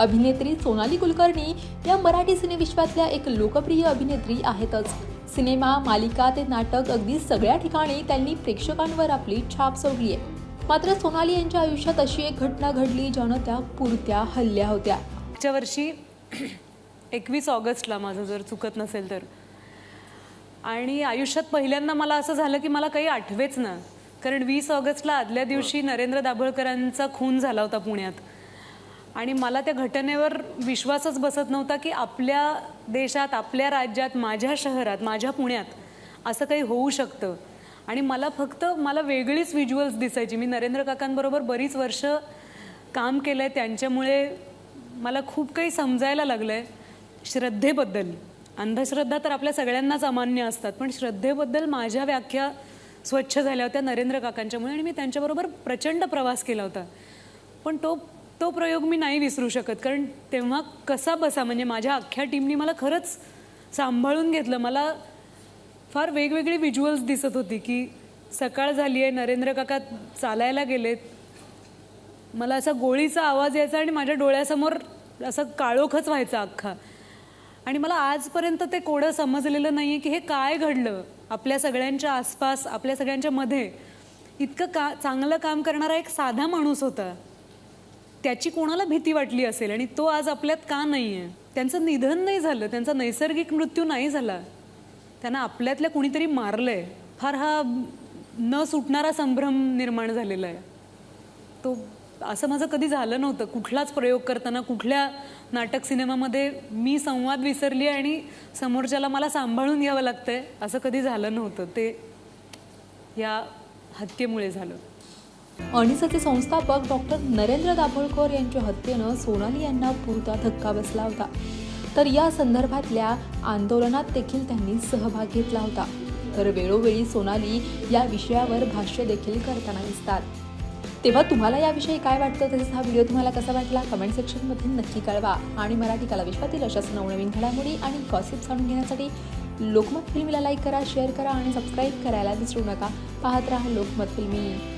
अभिनेत्री सोनाली कुलकर्णी या मराठी सिनेविश्वातल्या एक लोकप्रिय अभिनेत्री आहेतच. सिनेमा मालिका ते नाटक अगदी सगळ्या ठिकाणी त्यांनी प्रेक्षकांवर आपली छाप सोडली आहे. मात्र सोनाली यांच्या आयुष्यात अशी एक घटना घडली ज्यानं त्या पुरत्या हल्ल्या होत्या. मागच्या वर्षी एकवीस ऑगस्टला माझं जर चुकत नसेल तर. आणि आयुष्यात पहिल्यांदा मला असं झालं की मला काही आठवेच ना. कारण वीस ऑगस्टला आदल्या दिवशी नरेंद्र दाभोळकरांचा खून झाला होता पुण्यात. आणि मला त्या घटनेवर विश्वासच बसत नव्हता की आपल्या देशात आपल्या राज्यात माझ्या शहरात माझ्या पुण्यात असं काही होऊ शकतं. आणि मला फक्त मला वेगळीच व्हिज्युअल्स दिसायची. मी नरेंद्र काकांबरोबर बरीच वर्ष काम केलं आहे त्यांच्यामुळे मला खूप काही समजायला लागलं आहे श्रद्धेबद्दल. अंधश्रद्धा तर आपल्या सगळ्यांनाच अमान्य असतात पण श्रद्धेबद्दल माझ्या व्याख्या स्वच्छ झाल्या होत्या नरेंद्र काकांच्यामुळे आणि मी त्यांच्याबरोबर प्रचंड प्रवास केला होता. पण तो तो प्रयोग मी नाही विसरू शकत कारण तेव्हा कसा बसा म्हणजे माझ्या अख्ख्या टीमनी मला खरंच सांभाळून घेतलं. मला फार वेगवेगळी व्हिज्युअल्स दिसत होती की सकाळ झाली आहे नरेंद्र काका चालायला गेलेत. मला असा गोळीचा आवाज यायचा आणि माझ्या डोळ्यासमोर असं काळोखच व्हायचा अख्खा. आणि मला आजपर्यंत ते कोडं समजलेलं नाही आहे की हे काय घडलं. आपल्या सगळ्यांच्या आसपास आपल्या सगळ्यांच्या मध्ये इतकं का चांगलं काम करणारा एक साधा माणूस होता. त्याची कोणाला भीती वाटली असेल आणि तो आज आपल्यात का नाही आहे त्यांचं निधन नाही झालं त्यांचा नैसर्गिक मृत्यू नाही झाला. त्यांना आपल्यातल्या कुणीतरी मारलंय. फार हा न सुटणारा संभ्रम निर्माण झालेला आहे. तो असं माझं कधी झालं नव्हतं. कुठलाच प्रयोग करताना कुठल्या नाटक सिनेमामध्ये मी संवाद विसरली आणि समोरच्याला मला सांभाळून घ्यावं लागतंय असं कधी झालं नव्हतं. ते या हत्येमुळे झालं. अणिसचे संस्थापक डॉक्टर नरेंद्र दाभोळकर यांच्या हत्येनं सोनाली यांना पुरता धक्का बसला होता. तर या संदर्भातल्या आंदोलनात देखील त्यांनी सहभाग घेतला होता. तर वेळोवेळी सोनाली या विषयावर भाष्य देखील करताना दिसतात. तेव्हा तुम्हाला याविषयी काय वाटतं? तसेच हा व्हिडिओ तुम्हाला कसा वाटला? कमेंट सेक्शनमध्ये नक्की कळवा. आणि मराठी कला विश्वातील अशाच नवनवीन घडामोडी आणि गॉसिप जाणून घेण्यासाठी लोकमत फिल्मीला लाईक करा शेअर करा आणि सबस्क्राईब करायला विसरू नका. पाहत राहा लोकमत फिल्मी.